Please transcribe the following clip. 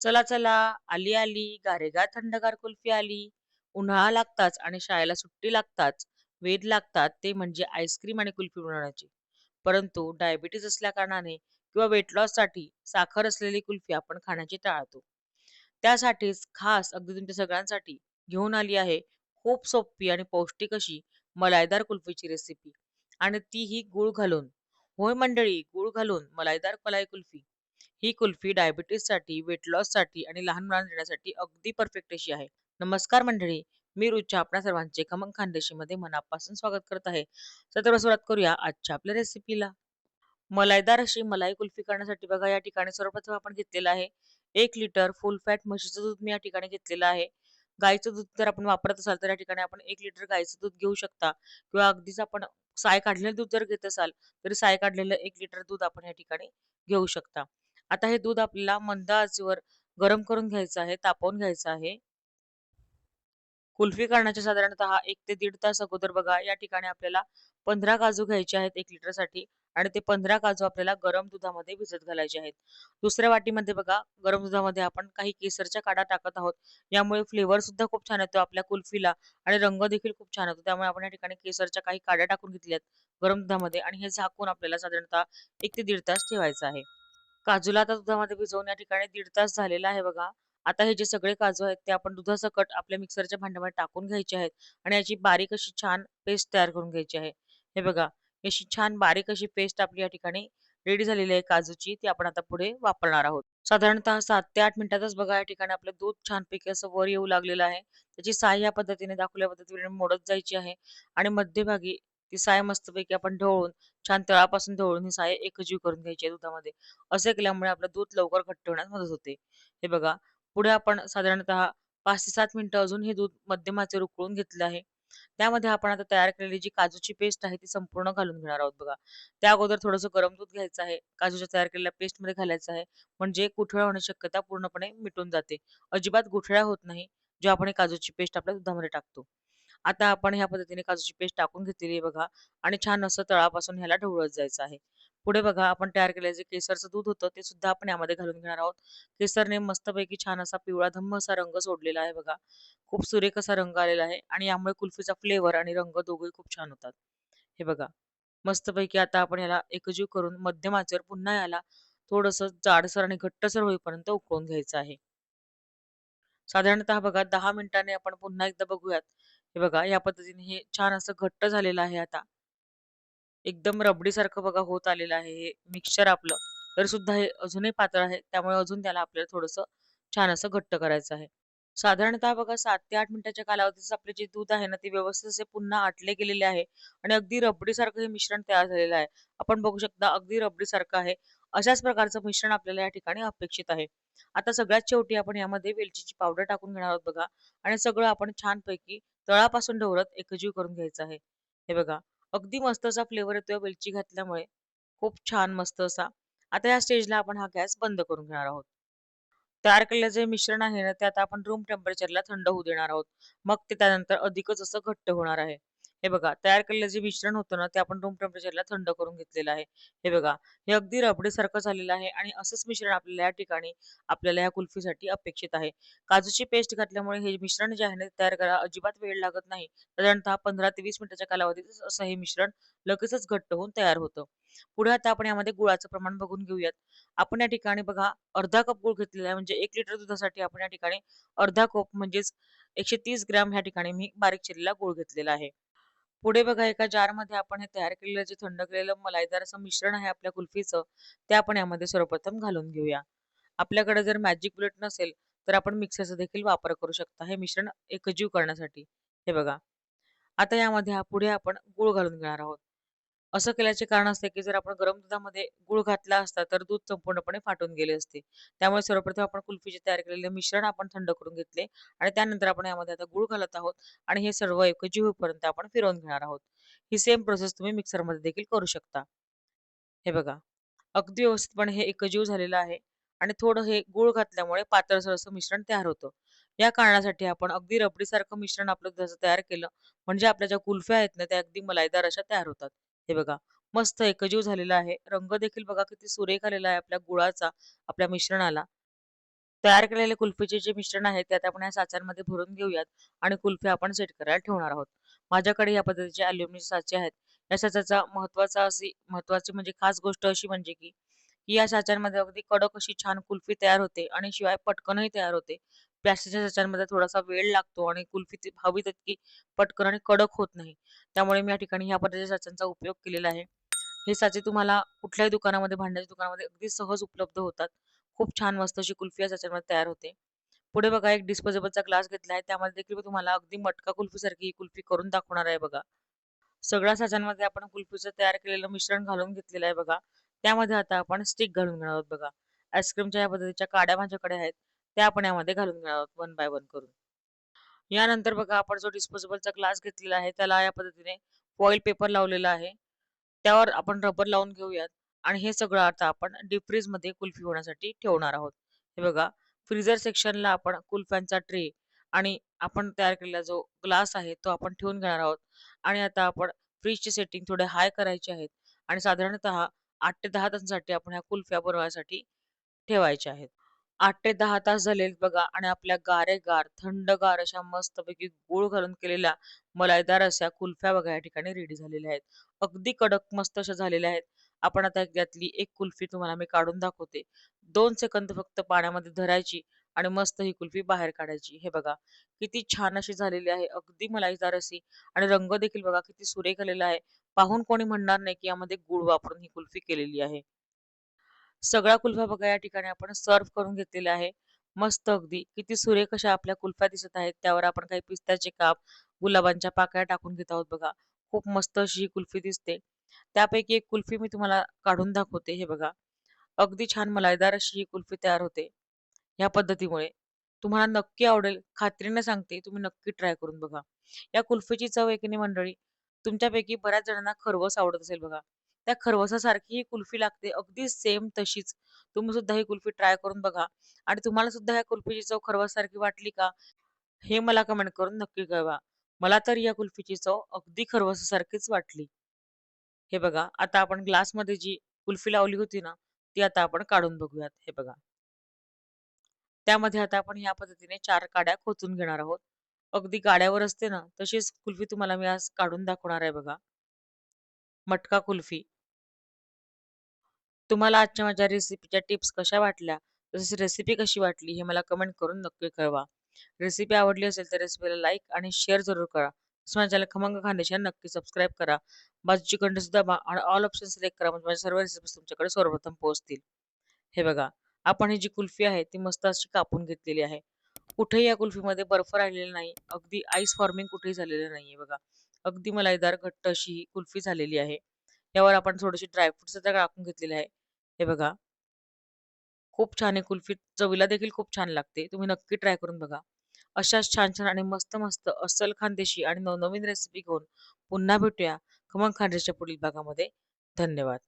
चला चला, आली आली, गारेगार थंडगार कुल्फी आली. उन्हाळा लागताच आणि शाळेला सुट्टी लागताच वेध लागतात ते म्हणजे आईस्क्रीम आणि कुल्फी बनवण्याची परंतु डायबिटीज असल्याकारणाने किंवा वेट लॉससाठी साखर असलेली कुल्फी आपण खाण्याची टाळतो. त्यासाठीच खास अगदी तुमच्या सगळ्यांसाठी घेऊन आली आहे खूप सोपी आणि पौष्टिक अशी मलाईदार कुल्फीची रेसिपी आणि तीही गूळ घालून. होय मंडळी, गूळ घालून मलाईदार मलाई कुल्फी. ही कुल्फी डायबिटीससाठी वेट लॉससाठी आणि लहान मुलांना देण्यासाठी अगदी परफेक्ट अशी आहे. नमस्कार मंडळी, मी रुचा आपल्या सर्वांचे खमंग खानदेशीमध्ये मनापासून स्वागत करत आहे. तर सुरुवात करूया आजच्या आपल्या रेसिपीला. मलाईदार अशी मलाई कुल्फी करण्यासाठी बघा या ठिकाणी सर्वप्रथम आपण घेतलेलं आहे एक लिटर फुल फॅट म्हशीचं दूध मी या ठिकाणी घेतलेलं आहे. गाईचं दूध जर आपण वापरत असाल तर या ठिकाणी आपण एक लिटर गाईचं दूध घेऊ शकता किंवा अगदीच आपण साय काढलेलं दूध जर घेत असाल तरी साय काढलेलं एक लिटर दूध आपण या ठिकाणी घेऊ शकता. आता हे दूध आपल्याला मंद आचेवर गरम करून घ्यायचं आहे, तापवून घ्यायचं आहे. कुल्फी करण्याच्या साधारणतः एक ते दीड तास अगोदर बघा या ठिकाणी आपल्याला पंधरा काजू घ्यायचे आहेत एक लिटरसाठी आणि ते पंधरा काजू आपल्याला गरम दुधामध्ये भिजत घालायचे आहेत. दुसऱ्या वाटीमध्ये बघा गरम दुधामध्ये आपण काही केसरच्या काड्या टाकत आहोत. यामुळे फ्लेवर सुद्धा खूप छान येतो आपल्या कुल्फीला आणि रंग देखील खूप छान येतो. त्यामुळे आपण या ठिकाणी केसरच्या काही काड्या टाकून घेतल्यात गरम दुधामध्ये आणि हे झाकून आपल्याला साधारणतः एक ते दीड तास ठेवायचं आहे. काजूला आता दुधामध्ये भिजवून या ठिकाणी दीड तास झालेला आहे बघा. आता हे जे सगळे काजू आहेत ते आपण दुधासकट आपल्या मिक्सरच्या भांड्यामध्ये टाकून घ्यायचे आहेत आणि याची बारीक अशी छान पेस्ट तयार करून घ्यायची आहे. हे बघा, अशी छान बारीक अशी पेस्ट आपली या ठिकाणी रेडी झालेली आहे काजूची. ती आपण आता पुढे वापरणार आहोत. साधारणतः सात ते आठ मिनिटातच बघा या ठिकाणी आपलं दूध छानपैकी असं वर येऊ लागलेलं आहे. त्याची साय या पद्धतीने दाखवल्या पद्धतीने मोडत जायची आहे आणि मध्यभागी ती साय मस्तपैकी आपण ढवळून छान तळापासून ढवळून ही साय एकजीव करून घ्यायची आहे दुधामध्ये. असे केल्यामुळे आपलं दूध लवकर घट्ट होण्यास मदत होते. हे बघा, पुढे आपण साधारणतः पाच ते सात मिनिटं अजून हे दूध मध्यमाचे उकळून घेतलं आहे. त्यामध्ये आपण आता तयार केलेली जी काजूची पेस्ट आहे ती संपूर्ण घालून घेणार आहोत बघा. त्या अगोदर थोडंसं गरम दूध घ्यायचं आहे. काजूच्या तयार केलेल्या पेस्टमध्ये घालायचं आहे. म्हणजे गुठळ्या होण्याची शक्यता पूर्णपणे मिटून जाते. अजिबात गुठळ्या होत नाही, जेव्हा आपण काजूची पेस्ट आपल्या दुधामध्ये टाकतो. आता आपण ह्या पद्धतीने काजूची पेस्ट टाकून घेतलेली आहे बघा आणि छान असं तळापासून ह्याला ढवळत जायचं आहे. पुढे बघा आपण तयार केलेलं जे केसरचं दूध होतं ते सुद्धा आपण यामध्ये घालून घेणार आहोत. केसरने मस्तपैकी छान असा पिवळा धम्म असा रंग सोडलेला आहे बघा. खूप सुरेख असा रंग आलेला आहे आणि यामुळे कुल्फीचा फ्लेवर आणि रंग दोघे खूप छान होतात. हे बघा. मस्तपैकी आता आपण याला एकजीव करून मध्यम आचेवर पुन्हा याला थोडस जाडसर आणि घट्टसर होईपर्यंत उकळून घ्यायचं आहे. साधारणतः बघा दहा मिनिटांनी आपण पुन्हा एकदा बघूयात. हे बघा या पद्धतीने हे छान असं घट्ट झालेलं आहे आता. एकदम रबडीसारखं बघा होत आलेलं आहे हे मिक्सचर आपलं. तरी सुद्धा हे अजूनही पातळ आहे. त्यामुळे अजून त्याला आपल्याला थोडंसं छान असं घट्ट करायचं आहे. साधारणतः बघा सात ते आठ मिनिटाच्या कालावधीत आपले जे दूध आहे ना, ते व्यवस्थित असे पुन्हा आटले गेलेले आहे आणि अगदी रबडीसारखं हे मिश्रण तयार झालेलं आहे. आपण बघू शकता अगदी रबडीसारखं आहे. अशाच प्रकारचं मिश्रण आपल्याला या ठिकाणी अपेक्षित आहे. आता सगळ्यात शेवटी आपण यामध्ये वेलचीची पावडर टाकून घेणार आहोत बघा आणि सगळं आपण छानपैकी तळापासून ढवळत एकजीव करून घ्यायचं आहे. हे बघा, अगदी मस्त असा फ्लेवर येतोय वेलची घातल्यामुळे. खूप छान मस्त असा. आता या स्टेजला आपण हा गॅस बंद करून घेणार आहोत. तयार केलेलं जे मिश्रण आहे ना, ते आता आपण रूम टेम्परेचरला थंड होऊ देणार आहोत. मग ते त्यानंतर अधिकच असं घट्ट होणार आहे. हे बघा, तयार केलेलं जे मिश्रण होतं ना, ते आपण रूम टेम्परेचरला थंड करून घेतलेलं आहे. हे बघा, हे अगदी रबडीसारखं झालेलं आहे आणि असंच मिश्रण आपल्याला या ठिकाणी आपल्याला या कुल्फीसाठी अपेक्षित आहे. काजूची पेस्ट घातल्यामुळे हे मिश्रण जे आहे ना, तयार करायला अजिबात वेळ लागत नाही. साधारणतः 15 ते वीस मिनिटाच्या कालावधीतच असं हे मिश्रण लगेचच घट्ट होऊन तयार होतं. पुढे आता आपण यामध्ये गुळाचं प्रमाण बघून घेऊयात. आपण या ठिकाणी बघा अर्धा कप गूळ घेतलेला आहे. म्हणजे एक लिटर दुधासाठी आपण या ठिकाणी अर्धा कप म्हणजेच 130 ग्रॅम ह्या ठिकाणी मी बारीक चिरलेला गूळ घेतलेला आहे. पुढे बघा एका जारमध्ये आपण हे तयार केलेलं जे थंड केलेलं मलाईदार असं मिश्रण आहे आपल्या कुल्फीचं, ते आपण यामध्ये सर्वप्रथम घालून घेऊया. आपल्याकडे जर मॅजिक बुलेट नसेल, तर आपण मिक्सरचा देखील वापर करू शकता हे मिश्रण एकजीव करण्यासाठी. हे बघा. आता यामध्ये पुढे आपण गूळ घालून घेणार आहोत. असं केल्याचे कारण असते, की जर आपण गरम दुधामध्ये गूळ घातला असता, तर दूध संपूर्णपणे फाटून गेले असते. त्यामुळे सर्वप्रथम आपण कुल्फीचे तयार केलेले मिश्रण आपण थंड करून घेतले आणि त्यानंतर आपण यामध्ये आता गूळ घालत आहोत आणि हे सर्व एकजीव होईपर्यंत आपण फिरवून घेणार आहोत. ही सेम प्रोसेस तुम्ही मिक्सरमध्ये देखील करू शकता. हे बघा. अगदी व्यवस्थितपणे हे एकजीव झालेलं आहे आणि थोडं हे गूळ घातल्यामुळे पातळसर असं मिश्रण तयार होतं. या कारणासाठी आपण अगदी रबडीसारखं मिश्रण आपलं दुधाचं तयार केलं, म्हणजे आपल्या ज्या कुल्फ्या आहेत ना, त्या अगदी मलाईदार अशा तयार होतात. हे बघा, मस्त एकजीव झालेला आहे. रंग देखील बघा किती सुरेख आलेला आहे आपल्या गुळाचा, आपल्या मिश्रणाला. तयार केलेले कुल्फीचे जे मिश्रण आहे ते आता आपण या साच्यांमध्ये भरून घेऊयात आणि कुल्फी आपण सेट करायला ठेवणार आहोत माझ्याकडे या पद्धतीचे अल्युमिनियम साचे आहेत या साच्याचा महत्त्वाचा अशी महत्वाची म्हणजे खास गोष्ट अशी म्हणजे की की या साच्यांमध्ये अगदी कडक अशी छान कुल्फी तयार होते आणि शिवाय पटकनही तयार होते प्लास्टिकच्या साच्यांमध्ये थोडासा वेळ लागतो आणि कुल्फी ती हवी तितकी पटकन आणि कडक होत नाही. त्यामुळे मी या ठिकाणी ह्या पद्धतीच्या साच्यांचा उपयोग केलेला आहे. हे साचे तुम्हाला कुठल्याही दुकानामध्ये भांड्याच्या दुकानामध्ये अगदी सहज उपलब्ध होतात. खूप छान मस्त अशी कुल्फी या साच्यामध्ये तयार होते. पुढे बघा एक डिस्पोजेबलचा ग्लास घेतला आहे. त्यामध्ये देखील मी तुम्हाला अगदी मटका कुल्फी सारखी ही कुल्फी करून दाखवणार आहे बघा. सगळ्या साच्यांमध्ये आपण कुल्फीचं तयार केलेलं मिश्रण घालून घेतलेलं आहे बघा. त्यामध्ये आता आपण स्टिक घालून घेणार आहोत बघा. आईस्क्रीमच्या या पद्धतीच्या काड्या माझ्याकडे आहेत. ते आपण यामध्ये घालून घेणार आहोत वन बाय वन करून. यानंतर बघा आपण जो डिस्पोजेबलचा ग्लास घेतलेला आहे त्याला या पद्धतीने फॉईल पेपर लावलेला आहे. त्यावर आपण रबर लावून घेऊयात आणि हे सगळं आता आपण डीप फ्रीजमध्ये कुल्फी होण्यासाठी ठेवणार आहोत. हे बघा फ्रीजर सेक्शनला आपण कुल्फ्यांचा ट्रे आणि आपण तयार केलेला जो ग्लास आहे तो आपण ठेवून घेणार आहोत. आणि आता आपण फ्रीजची सेटिंग थोडे हाय करायचे आहेत आणि साधारणतः आठ ते दहा तासांसाठी आपण ह्या कुल्फ्या बनवायसाठी ठेवायच्या आहेत. आठ ते दहा तास झाले बघा आणि आपल्या गारेगार थंडगार अशा मस्तपैकी गुळ घालून केलेल्या मलाईदार अशा कुल्फ्या बघा या ठिकाणी रेडी झालेल्या आहेत. अगदी कडक मस्त अशा झालेल्या आहेत. आपण आता यातली एक कुल्फी तुम्हाला मी काढून दाखवते. दोन सेकंद फक्त पाण्यामध्ये धरायची आणि मस्त ही कुल्फी बाहेर काढायची. हे बघा किती छान अशी झालेली आहे. अगदी मलाईदार अशी आणि रंग देखील बघा किती सुरेख आलेला आहे. पाहून कोणी म्हणणार नाही की यामध्ये गुळ वापरून ही कुल्फी केलेली आहे. सगळा कुल्फा बघा या ठिकाणी आपण सर्व करून घेतलेला आहे. मस्त अगदी. किती सुरेख अशा आपल्या कुल्फ्या दिसत आहेत. त्यावर आपण काही पिस्त्याचे काप गुलाबांच्या पाकळ्या टाकून घेत आहोत बघा. खूप मस्त अशी ही कुल्फी दिसते. त्यापैकी एक कुल्फी मी तुम्हाला काढून दाखवते हे बघा. अगदी छान मलाईदार अशी ही कुल्फी तयार होते. ह्या पद्धतीमुळे. तुम्हाला नक्की आवडेल. खात्रीने सांगते तुम्ही नक्की ट्राय करून बघा. या कुल्फीची चव एकीने मंडळी तुमच्यापैकी बऱ्याच जणांना खरवस आवडत असेल बघा. त्या खरवसासारखी ही कुल्फी लागते. अगदी सेम तशीच. तुम्ही सुद्धा ही कुल्फी ट्राय करून बघा. आणि तुम्हाला सुद्धा या कुल्फीची चव खरवसारखी वाटली का? हे मला कमेंट करून नक्की कळवा. मला तर या कुल्फीची चव अगदी खरवसासारखीच वाटली. हे बघा आता आपण ग्लासमध्ये जी कुल्फी लावली होती ना ती आता आपण काढून बघूयात. हे बघा. त्यामध्ये आता आपण या पद्धतीने चार काड्या खोचून घेणार आहोत. अगदी गाड्यावर असते ना तशीच कुल्फी तुम्हाला मी आज काढून दाखवणार आहे बघा. मटका कुल्फी. तुम्हाला आजच्या माझ्या रेसिपीच्या टिप्स कशा वाटल्या? तसेच रेसिपी कशी वाटली हे मला कमेंट करून नक्की कळवा. रेसिपी आवडली असेल तर रेसिपीला लाईक आणि शेअर जरूर करा. तसं माझ्या चॅनल खमंग खानदेशाला नक्की सबस्क्राईब करा. बाजूची घंटी सुद्धा आणि ऑल ऑप्शन सिलेक्ट करा म्हणजे माझ्या सर्व रेसिपीज तुमच्याकडे सर्वप्रथम पोहोचतील. हे बघा आपण ही जी कुल्फी आहे ती मस्त अशी कापून घेतलेली आहे. कुठेही या कुल्फीमध्ये बर्फ राहिलेला नाही. अगदी आईस फॉर्मिंग कुठेही झालेलं नाहीये बघा. अगदी मलाईदार घट्ट अशी ही कुल्फी झालेली आहे. यावर आपण थोडीशी ड्रायफ्रुट्स सुद्धा टाकून घेतलेले आहे. हे बघा. खूप छान आहे कुल्फी चवीला देखील खूप छान लागते. तुम्ही नक्की ट्राय करून बघा. अशाच छान छान आणि मस्त मस्त अस्सल खानदेशी आणि नवनवीन रेसिपी घेऊन पुन्हा भेटूया खमंग खानदेशच्या पुढील भागामध्ये. धन्यवाद.